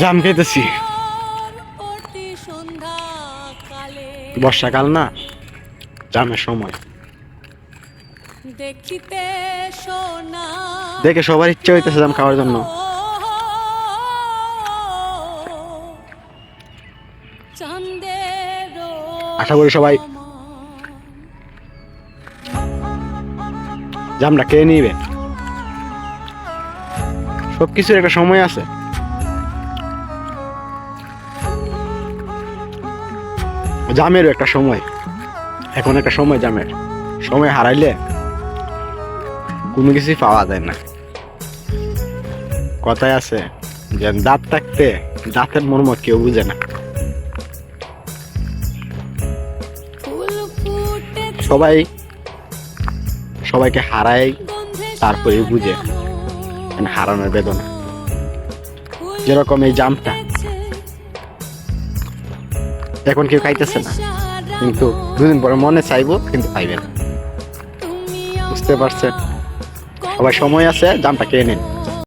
জাম খেতেছি বর্ষাকাল না জামের সময়। দেখিতে দেখে সবার ইচ্ছে হইতেছে জাম খাওয়ার জন্য। আশা করি সবাই জামটা খেয়ে নিবে সব কিছুর একটা সময় আছে। জামেরও একটা সময়। এখন একটা সময় জামের। সময় হারাইলে কোনো কিছুই পাওয়া যায় না। কথায় আছে যে দাঁত থাকতে দাঁতের মর্ম কেউ বুঝে না। সবাই সবাইকে হারাই, তারপরে বুঝে। মানে হারানোর বেদনা। যেরকম এই জামটা। এখন কেউ খাইতেছে না। কিন্তু দুদিন পরে মনে চাইব, কিন্তু পাইবে না। বুঝতে পারছেন? সবাই সময় আছে, জামটা কে নিন।